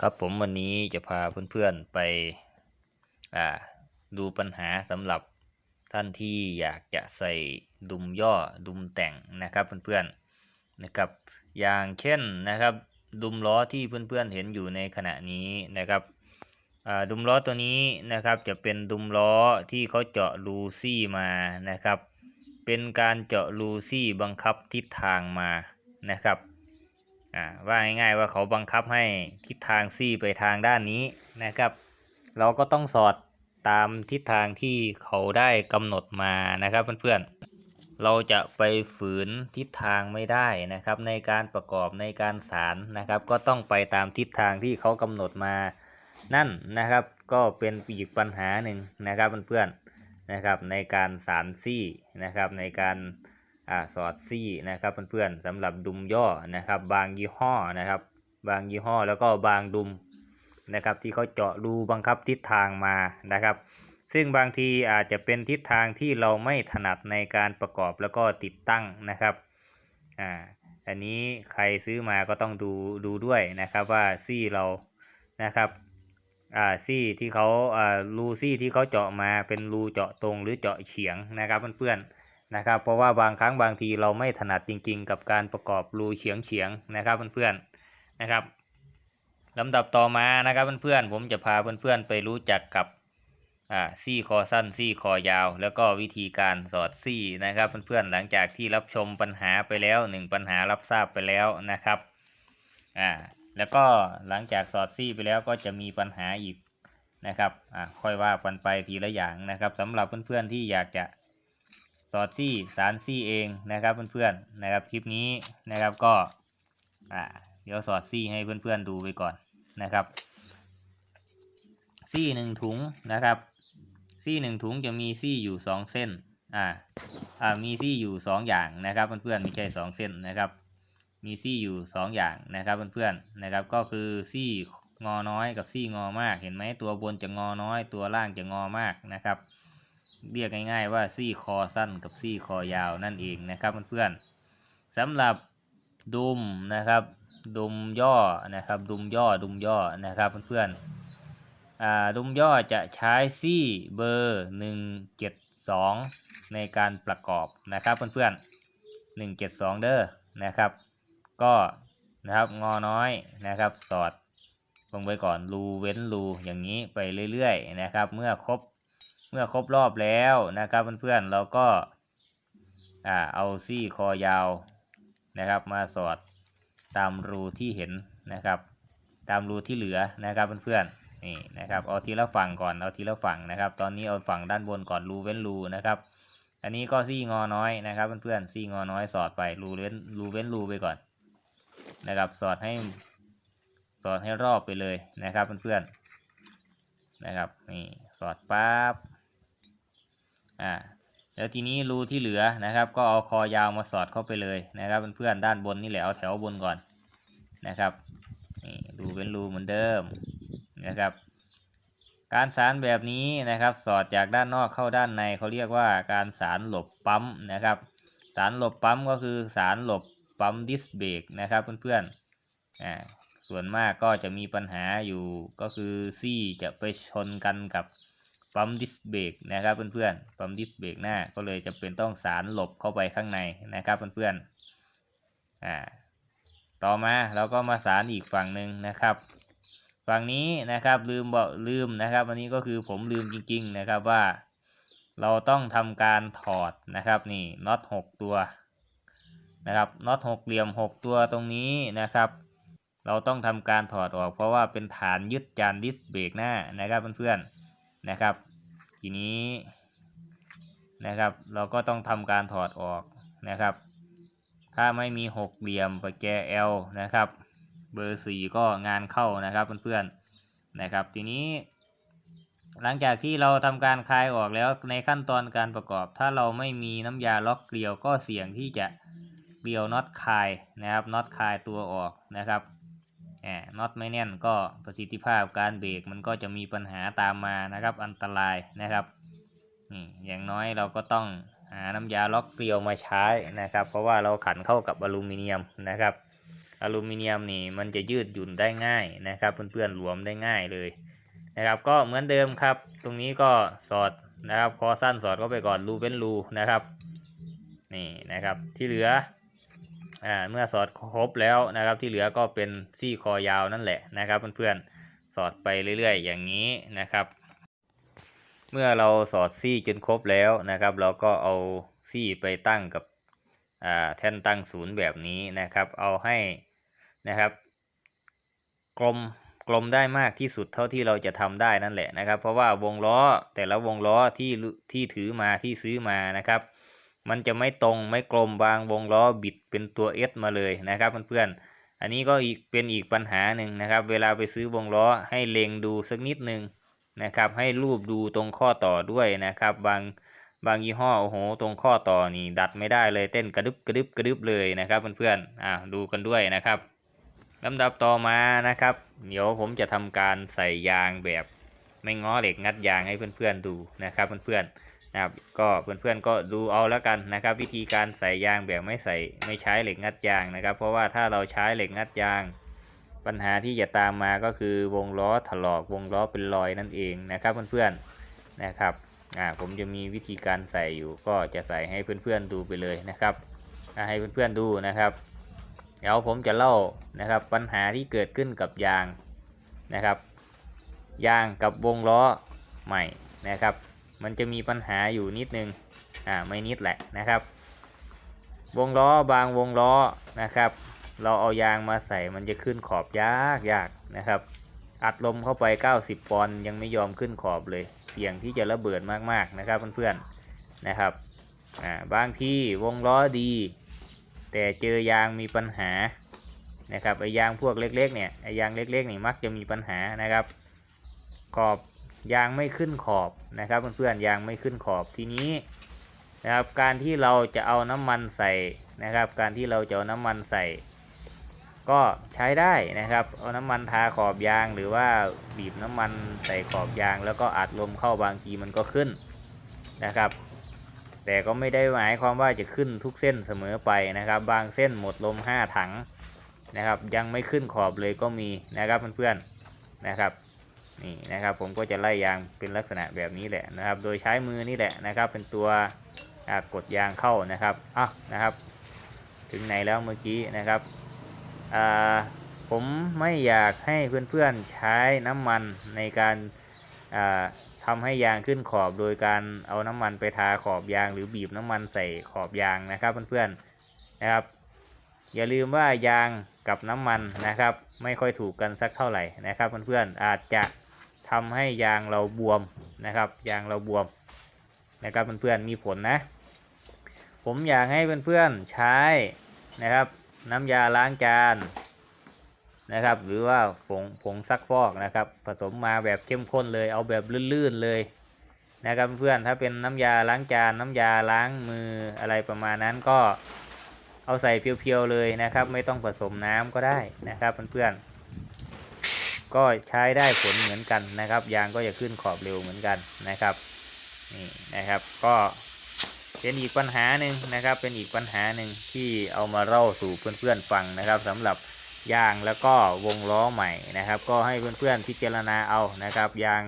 ครับผมวันนี้จะพาเพื่อนๆไปดูปัญหาสำหรับท่านที่อยากจะใส่ดุมย่อดุมแต่งนะครับเพื่อนๆนะครับ อย่างเช่นนะครับ ดุมล้อที่เพื่อนๆเห็นอยู่ในขณะนี้นะครับดุมล้อตัวนี้นะครับจะเป็นดุมล้อที่เขาเจาะรูซี่มานะครับ เป็นการเจาะรูซี่บังคับทิศทางมานะครับ อ่าว่าง่ายๆว่าเขาบังคับให้ทิศทางซี่ไปทางด้านนี้นะครับ เราก็ต้องสอดตามทิศทางที่เขาได้กำหนดมานะครับเพื่อนๆ เราจะไปฝืนทิศทางไม่ได้นะครับ ในการประกอบในการสารนะครับ ก็ต้องไปตามทิศทางที่เขากำหนดมานั่นนะครับ ก็เป็นอีกปัญหาหนึ่งนะครับเพื่อนๆนะครับในการสารซี่นะครับในการ สอดซี่นะครับเพื่อนๆสำหรับดุมย่อนะครับ บางยี่ห้อนะครับ บางยี่ห้อแล้วก็บางดุมนะครับที่เขาเจาะรูบังคับทิศทางมานะครับ ซึ่งบางทีอาจจะเป็นทิศทางที่เราไม่ถนัดในการประกอบแล้วก็ติดตั้งนะครับอ่าอันนี้ใครซื้อมาก็ต้องดูดูด้วยนะครับว่าซี่เรานะครับอ่าซี่ที่เขาอ่ารูซี่ที่เขาเจาะมาเป็นรูเจาะตรงหรือเจาะเฉียงนะครับเพื่อนๆ นะครับเพราะว่าบางครั้งบางทีเราไม่ถนัดจริง ๆ กับการประกอบรูเฉียงเฉียงนะครับเพื่อนๆนะครับลำดับต่อมานะครับเพื่อนๆผมจะพาเพื่อนๆไปรู้จักกับอ่าซี่คอสั้นซี่คอยาว แล้วก็วิธีการสอดซี่นะครับเพื่อนๆหลังจากที่รับชมปัญหาไปแล้วหนึ่งปัญหารับทราบไปแล้วนะครับอ่าแล้วก็หลังจากสอดซี่ไปแล้วก็จะมีปัญหาอีกนะครับอ่าค่อยว่ากันไปทีละอย่างนะครับสำหรับเพื่อนๆที่อยากจะ สอดซี่สารซี่เองนะครับเพื่อนๆนะครับคลิปนี้นะครับก็อ่าเดี๋ยวสอดซี่ให้เพื่อนๆดูไปก่อนนะครับ ซี่หนึ่งถุงนะครับ ซี่หนึ่งถุงจะมีซี่อยู่สองเส้นอ่าอ่ามีซี่อยู่สองอย่างนะครับเพื่อนๆไม่ใช่สองเส้นนะครับ มีซี่อยู่สองอย่างนะครับเพื่อนๆนะครับก็คือซี่งอน้อยกับซี่งอมากเห็นไหมตัวบนจะงอน้อย ตัวล่างจะงอมากนะครับ เรียกง่าย ๆ ว่าซี่คอสั้นกับซี่คอยาวนั่นเองนะครับเพื่อนๆสำหรับดุมนะครับ ดุมย่อนะครับ ดุมย่อดุมย่อนะครับเพื่อนๆอ่าดุมย่อจะใช้ซี่เบอร์หนึ่งเจ็ดสองในการประกอบนะครับเพื่อนๆหนึ่งเจ็ดสองเด้อนะครับ ก็นะครับงอน้อยนะครับสอดลงไปก่อนรูเว้นรูอย่างนี้ไปเรื่อยๆนะครับ เมื่อครบ เมื่อครบรอบแล้วนะครับเพื่อนๆเราก็อ่าเอาซี่คอยาวนะครับ มาสอดตามรูที่เห็นนะครับ ตามรูที่เหลือนะครับเพื่อนๆนี่นะครับเอาทีละฝั่งก่อนเอาทีละฝั่งนะครับ ตอนนี้เอาฝั่งด้านบนก่อนรูเว้นรูนะครับอันนี้ก็ซี่งอน้อยนะครับเพื่อนๆซี่งอน้อยสอดไปรูเว้นรูเว้นรูไปก่อนนะครับ สอดให้สอดให้รอบไปเลยนะครับเพื่อนๆนะครับนี่สอดปั๊บ อ่าแล้วทีนี้รูที่เหลือนะครับ ก็เอาคอยาวมาสอดเข้าไปเลยนะครับเพื่อนๆด้านบนนี่แหละเอาแถวบนก่อนนะครับนี่รูเว้นรูเหมือนเดิมนะครับ การสารแบบนี้นะครับ สอดจากด้านนอกเข้าด้านในเขาเรียกว่าการสารหลบปั๊มนะครับ สารหลบปั๊มก็คือสารหลบปั๊มดิสเบรกนะครับเพื่อนๆอ่าส่วนมากก็จะมีปัญหาอยู่ก็คือซี่จะไปชนกันกับ ปั๊มดิสเบรกนะครับเพื่อนๆปั๊มดิสเบรกหน้าก็เลยจะเป็นต้องสารหลบเข้าไปข้างในนะครับเพื่อนๆอ่าต่อมาเราก็มาสารอีกฝั่งหนึ่งนะครับฝั่งนี้นะครับลืมบอกลืมนะครับอันนี้ก็คือผมลืมจริง ๆนะครับว่า เราต้องทำการถอดนะครับนี่น็อตหกตัวนะครับน็อตหกเหลี่ยมหกตัวตรงนี้นะครับ เราต้องทำการถอดออกเพราะว่าเป็นฐานยึดจานดิสเบรกหน้านะครับเพื่อนๆนะครับ ทีนี้นะครับ เราก็ต้องทำการถอดออกนะครับ ถ้าไม่มีหกเหลี่ยมประแก L นะครับ เบอร์สี่ก็งานเข้านะครับเพื่อนๆนะครับ ทีนี้ หลังจากที่เราทำการคลายออกแล้วในขั้นตอนการประกอบ ถ้าเราไม่มีน้ำยาล็อกเกลียวก็เสี่ยงที่จะเกลียวน็อตคลายนะครับน็อตคลายตัวออกนะครับ อบน็อตไม่แน่นก็ประสิทธิภาพการเบรกมันก็จะมีปัญหาตามมานะครับ อันตรายนะครับนี่อย่างน้อยเราก็ต้องหาน้ำยาล็อกเกลียวมาใช้นะครับ เพราะว่าเราขันเข้ากับอลูมิเนียมนะครับ อลูมิเนียมนี่มันจะยืดหยุ่นได้ง่ายนะครับ เพื่อนๆหลวมได้ง่ายเลยนะครับก็เหมือนเดิมครับ ตรงนี้ก็สอดนะครับคอสั้นสอดเข้าไปก่อนรูเป็นรูนะครับนี่นะครับที่เหลือ อ่าเมื่อสอดครบแล้วนะครับ ที่เหลือก็เป็นซี่คอยาวนั่นแหละนะครับ เพื่อนๆสอดไปเรื่อย ๆ อย่างนี้นะครับ เมื่อเราสอดซี่จนครบแล้วนะครับ เราก็เอาซี่ไปตั้งกับอ่าแท่นตั้งศูนย์แบบนี้นะครับ เอาให้นะครับ กลมกลมได้มากที่สุดเท่าที่เราจะทำได้นั่นแหละนะครับ เพราะว่าวงล้อแต่ละวงล้อที่ที่ถือมาที่ซื้อมานะครับ มันจะไม่ตรงไม่กลมบางวงล้อบิดเป็นตัว S มาเลยนะครับเพื่อนๆ อันนี้ก็อีกเป็นอีกปัญหาหนึ่งนะครับ เวลาไปซื้อวงล้อให้เล็งดูสักนิดหนึ่งนะครับ ให้รูปดูตรงข้อต่อด้วยนะครับ บางบางยี่ห้อโอ้โห ตรงข้อต่อนี่ดัดไม่ได้เลยเต้นกระดึบกระดึบกระดึบเลยนะครับเพื่อนๆอ่าดูกันด้วยนะครับลำดับต่อมานะครับ เดี๋ยวผมจะทำการใส่ยางแบบไม่ง้อเหล็กงัดยางให้เพื่อนๆดูนะครับเพื่อนๆ นะครับ ก็เพื่อนๆก็ดูเอาแล้วกันนะครับ วิธีการใส่ยางแบบไม่ใส่ไม่ใช้เหล็กงัดยางนะครับ เพราะว่าถ้าเราใช้เหล็กงัดยาง ปัญหาที่จะตามมาก็คือวงล้อถลอกวงล้อเป็นรอยนั่นเองนะครับเพื่อนๆนะครับอ่าผมจะมีวิธีการใส่อยู่ ก็จะใส่ให้เพื่อนๆดูไปเลยนะครับให้เพื่อนๆดูนะครับ เดี๋ยวผมจะเล่านะครับปัญหาที่เกิดขึ้นกับยางนะครับ ยางกับวงล้อใหม่นะครับ มันจะมีปัญหาอยู่นิดนึง อ่า ไม่นิดแหละนะครับ วงล้อบางวงล้อนะครับ เราเอายางมาใส่มันจะขึ้นขอบยากยากนะครับ อัดลมเข้าไป 90 ปอนด์ยังไม่ยอมขึ้นขอบเลย เสี่ยงที่จะระเบิดมากๆนะครับเพื่อนๆนะครับ อ่า บางที่วงล้อดี แต่เจอยางมีปัญหานะครับไอยางพวกเล็กๆเนี่ยไอยางเล็กๆนี่มักจะมีปัญหานะครับ ขอบ ยางไม่ขึ้นขอบนะครับเพื่อนๆยางไม่ขึ้นขอบทีนี้นะครับการที่เราจะเอาน้ำมันใส่นะครับ การที่เราจะเอาน้ำมันใส่ ก็ใช้ได้นะครับ เอาน้ำมันทาขอบยางหรือว่าบีบน้ำมันใส่ขอบยาง แล้วก็อัดลมเข้าบางทีมันก็ขึ้นนะครับ แต่ก็ไม่ได้หมายความว่าจะขึ้นทุกเส้นเสมอไปนะครับ บางเส้นหมดลม 5 ถังนะครับ ยังไม่ขึ้นขอบเลยก็มีนะครับเพื่อนๆนะครับ นี่นะครับผมก็จะไล่ยางเป็นลักษณะแบบนี้แหละนะครับ โดยใช้มือนี่แหละนะครับ เป็นตัวกดยางเข้านะครับอะนะครับ ถึงไหนแล้วเมื่อกี้นะครับผมไม่อยากให้เพื่อนๆใช้น้ำมันในการอ่าทำให้ยางขึ้นขอบโดยการเอาน้ำมันไปทาขอบยาง หรือบีบน้ำมันใส่ขอบยางนะครับเพื่อนๆนะครับ อย่าลืมว่ายางกับน้ำมันนะครับ ไม่ค่อยถูกกันสักเท่าไหร่นะครับเพื่อนๆอาจจะ ทำให้ยางเราบวมนะครับ ยางเราบวมนะครับเพื่อนๆมีผลนะ ผมอยากให้เพื่อนๆใช้นะครับ น้ำยาล้างจานนะครับ หรือว่าผงผงซักฟอกนะครับ ผสมมาแบบเข้มข้นเลยเอาแบบลื่นๆเลยนะครับเพื่อนถ้าเป็นน้ำยาล้างจานน้ำยาล้างมืออะไรประมาณนั้นก็เอาใส่เพียวๆเลยนะครับ ไม่ต้องผสมน้ำก็ได้นะครับเพื่อนๆ ก็ใช้ได้ผลเหมือนกันนะครับ ยางก็จะขึ้นขอบเร็วเหมือนกันนะครับนี่นะครับก็เป็นอีกปัญหาหนึ่งนะครับ เป็นอีกปัญหาหนึ่งที่เอามาเล่าสู่เพื่อนๆฟังนะครับสำหรับยางแล้วก็วงล้อใหม่นะครับ ก็ให้เพื่อนๆพิจารณาเอานะครับ ยาง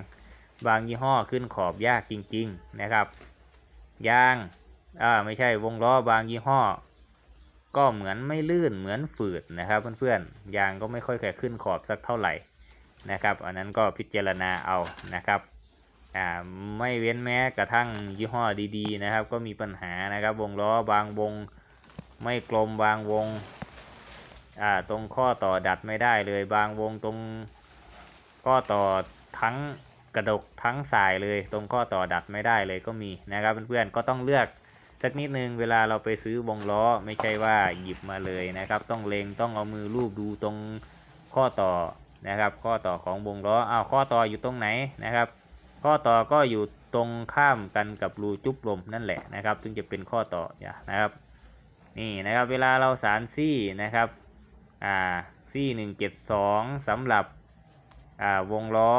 บางยี่ห้อขึ้นขอบยากจริง ๆนะครับ ยางอ่าไม่ใช่วงล้อบางยี่ห้อ ก็เหมือนไม่ลื่นเหมือนฝืดนะครับ เพื่อนๆยางก็ไม่ค่อยแข็ขึ้นขอบสักเท่าไหร่ นะครับ อันนั้นก็พิจารณาเอานะครับอ่าไม่เว้นแม้กระทั่งยี่ห้อดีๆนะครับ ก็มีปัญหานะครับ วงล้อบางวงไม่กลมบางวงอ่าตรงข้อต่อดัดไม่ได้เลยบางวงตรงข้อต่อทั้งกระดกทั้งสายเลยตรงข้อต่อดัดไม่ได้เลยก็มีนะครับเพื่อนๆก็ต้องเลือกสักนิดนึงเวลาเราไปซื้อวงล้อไม่ใช่ว่าหยิบมาเลยนะครับ ต้องเล็งต้องเอามือลูบดูตรงข้อต่อ นะครับ ข้อต่อของวงล้ออ้าวข้อต่ออยู่ตรงไหนนะครับ ข้อต่อก็อยู่ตรงข้ามกันกับรูจุ๊บลมนั่นแหละนะครับถึงจะเป็นข้อต่ออย่านะครับ นี่นะครับเวลาเราสารซี่นะครับอ่าซี่หนึ่งเจ็ดสองสำหรับอ่าวงล้อ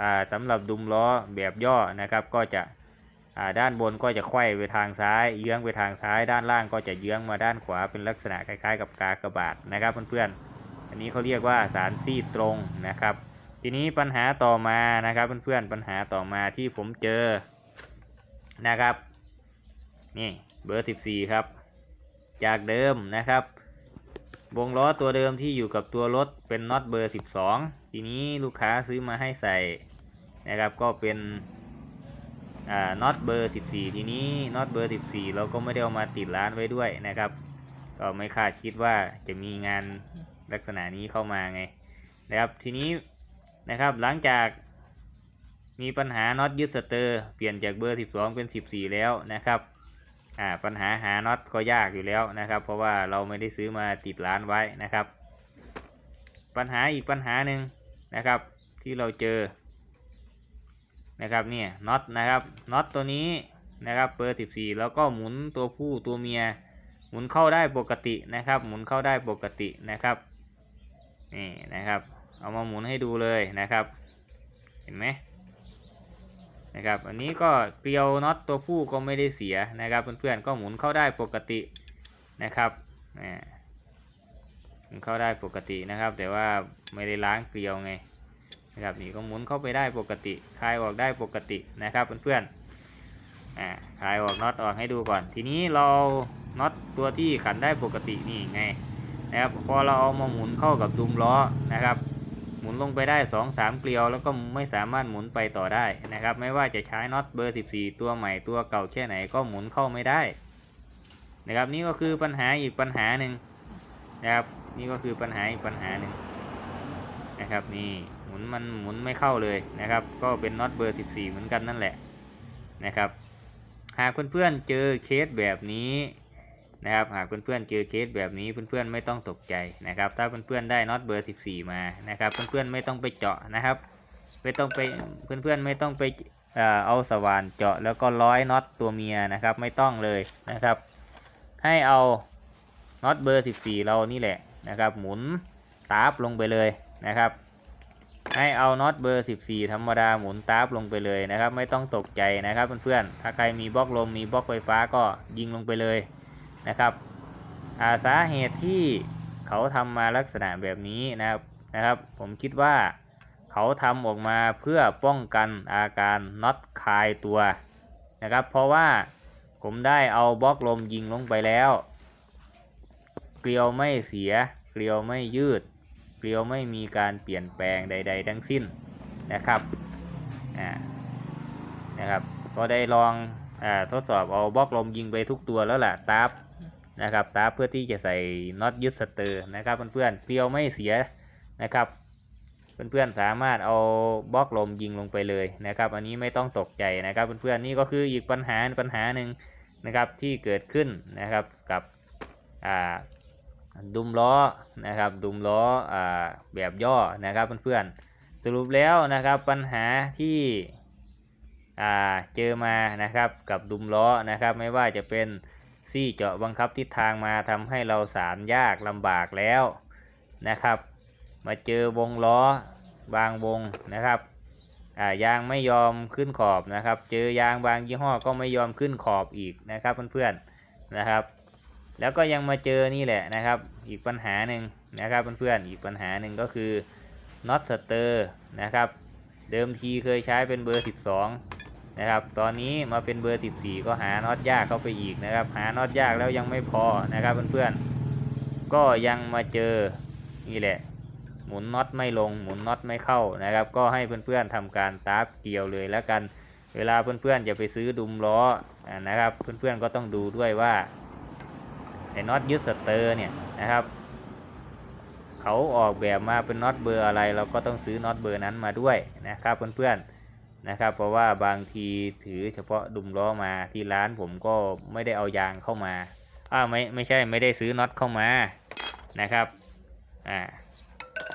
อ่าสำหรับดุมล้อแบบย่อนะครับก็จะอ่าด้านบนก็จะไขว้ไปทางซ้าย เยื้องไปทางซ้าย ด้านล่างก็จะเยื้องมาด้านขวาเป็นลักษณะคล้ายๆ กับกากระบาทนะครับเพื่อนๆ อันนี้เขาเรียกว่าสารซีดตรงนะครับ ทีนี้ปัญหาต่อมานะครับเพื่อนๆปัญหาต่อมาที่ผมเจอนะครับนี่เบอร์ 14 ครับ จากเดิมนะครับ วงล้อตัวเดิมที่อยู่กับตัวรถเป็นน็อตเบอร์ 12 ทีนี้ลูกค้าซื้อมาให้ใส่นะครับก็เป็นน็อตเบอร์ 14 ทีนี้น็อตเบอร์ 14 เราก็ไม่ได้เอามาติดร้านไว้ด้วยนะครับ ก็ไม่คาดคิดว่าจะมีงาน ลักษณะนี้เข้ามาไงนะครับทีนี้นะครับหลังจากมีปัญหาน็อตยึดสเตอร์เปลี่ยนจากเบอร์ 12 เป็น 14 แล้วนะครับอ่าปัญหาหาน็อตก็ยากอยู่แล้วนะครับ เพราะว่าเราไม่ได้ซื้อมาติดร้านไว้นะครับ ปัญหาอีกปัญหาหนึ่งนะครับที่เราเจอนะครับเนี่ยน็อตนะครับน็อตตัวนี้นะครับเบอร์ 14 แล้วก็หมุนตัวผู้ตัวเมีย หมุนเข้าได้ปกตินะครับ หมุนเข้าได้ปกตินะครับ นี่นะครับ เอามาหมุนให้ดูเลยนะครับ เห็นไหมนะครับ อันนี้ก็เกลียวน็อตตัวผู้ก็ไม่ได้เสียนะครับ เพื่อนๆก็หมุนเข้าได้ปกตินะครับอ่หมุนเข้าได้ปกตินะครับ แต่ว่าไม่ได้ล้างเกลียวไงนะครับนี่ก็หมุนเข้าไปได้ปกติคลายออกได้ปกตินะครับเพื่อนๆอ่าคลายออกน็อตออกให้ดูก่อน ทีนี้เราน็อตตัวที่ขันได้ปกตินี่ไง นะครับพอเราเอามาหมุนเข้ากับดุมล้อนะครับ หมุนลงไปได้2อสามเกลียว แล้วก็ไม่สามารถหมุนไปต่อได้นะครับ ไม่ว่าจะใช้น็อตเบอร์ 14 ตัวใหม่ตัวเก่าแค่ไหนก็หมุนเข้าไม่ได้นะครับนี่ก็คือปัญหาอีกปัญหาหนึ่งนะครับนี่ก็คือปัญหาอีกปัญหาหนึ่งนะครับนี่หมุนมันหมุนไม่เข้าเลยนะครับ ก็เป็นน็อตเบอร์ 14 เหมือนกันนั่นแหละนะครับ หากเพื่อนๆเจอเคสแบบนี้ นะครับหากเพื่อนๆเจอเคสแบบนี้เพื่อนๆไม่ต้องตกใจนะครับ ถ้าเพื่อนๆได้น็อตเบอร์ 14 มานะครับเพื่อนๆไม่ต้องไปเจาะนะครับไม่ต้องไปเพื่อนๆไม่ต้องไปเอาสว่านเจาะแล้วก็ร้อยน็อตตัวเมียนะครับ ไม่ต้องเลยนะครับ ให้เอาน็อตเบอร์ 14 เรานี่แหละนะครับ หมุนตาบลงไปเลยนะครับ ให้เอาน็อตเบอร์ 14 ธรรมดาหมุนตาบลงไปเลยนะครับ ไม่ต้องตกใจนะครับเพื่อนๆถ้าใครมีบล็อกลมมีบล็อกไฟฟ้าก็ยิงลงไปเลย นะครับาสาเหตุที่เขาทำมาลักษณะแบบนี้นะครับนะครับ ผมคิดว่าเขาทำออกมาเพื่อป้องกันอาการน็อตคลายตัวนะครับ เพราะว่าผมได้เอาบล็อกลมยิงลงไปแล้ว เกลียวไม่เสีย เกลียวไม่ยืด เกลียวไม่มีการเปลี่ยนแปลงใด ๆ ทั้งสิ้นนะครับนะครับ ก็ได้ลองอทดสอบเอาบล็อกลมยิงไปทุกตัวแล้วแหละตาบ นะครับตาเพื่อที่จะใส่น็อตยึดสเตอร์นะครับเพื่อนๆเกลียวไม่เสียนะครับ เพื่อนๆสามารถเอาบล็อกลมยิงลงไปเลยนะครับ อันนี้ไม่ต้องตกใจนะครับเพื่อนๆนี่ก็คืออีกปัญหาปัญหาหนึ่งนะครับที่เกิดขึ้นนะครับกับอ่าดุมล้อนะครับดุมล้ออ่าแบบย่อนะครับเพื่อนๆสรุปแล้วนะครับปัญหาที่อ่าเจอมานะครับกับดุมล้อนะครับไม่ว่าจะเป็น ซี่เจาะบังคับทิศทางมาทำให้เราสารยากลำบากแล้วนะครับ มาเจอวงล้อบางวงนะครับอ่ายางไม่ยอมขึ้นขอบนะครับ เจอยางบางยี่ห้อก็ไม่ยอมขึ้นขอบอีกนะครับเพื่อนๆนะครับ แล้วก็ยังมาเจอนี่แหละนะครับ อีกปัญหาหนึ่งนะครับเพื่อนๆอีกปัญหาหนึ่งก็คือน็อตสเตอร์นะครับ เดิมทีเคยใช้เป็นเบอร์ 12 นะครับ ตอนนี้มาเป็นเบอร์ 14 ก็หาน็อตยากเข้าไปอีกนะครับ หาน็อตยากแล้วยังไม่พอนะครับเพื่อนๆ ก็ยังมาเจอนี่แหละ หมุนน็อตไม่ลง หมุนน็อตไม่เข้านะครับ ก็ให้เพื่อนๆทำการตาบเกี่ยวเลยแล้วกัน เวลาเพื่อนๆจะไปซื้อดุมล้อนะครับ เพื่อนๆก็ต้องดูด้วยว่าไอ้น็อตยึดสเตอร์เนี่ยนะครับเขาออกแบบมาเป็นน็อตเบอร์อะไร เราก็ต้องซื้อน็อตเบอร์นั้นมาด้วยนะครับเพื่อนๆ นะครับ เพราะว่าบางทีถือเฉพาะดุมล้อมาที่ร้านผมก็ไม่ได้เอายางเข้ามาอ้าวไม่ไม่ใช่ไม่ได้ซื้อน็อตเข้ามานะครับอ่า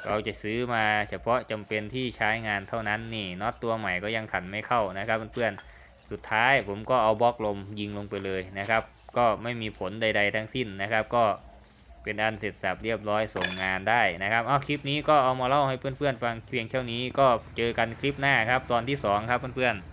เราจะซื้อมาเฉพาะจำเป็นที่ใช้งานเท่านั้นนี่น็อตตัวใหม่ก็ยังขันไม่เข้านะครับเพื่อนๆสุดท้ายผมก็เอาบล็อกลมยิงลงไปเลยนะครับ ก็ไม่มีผลใด ๆ ทั้งสิ้นนะครับ ก็ เป็นอันเสร็จสับเรียบร้อยส่งงานได้นะครับเอาคลิปนี้ก็เอามาเล่าให้เพื่อนๆฟังเพียงเท่านี้ก็เจอกันคลิปหน้าครับ ตอนที่สองครับเพื่อนๆ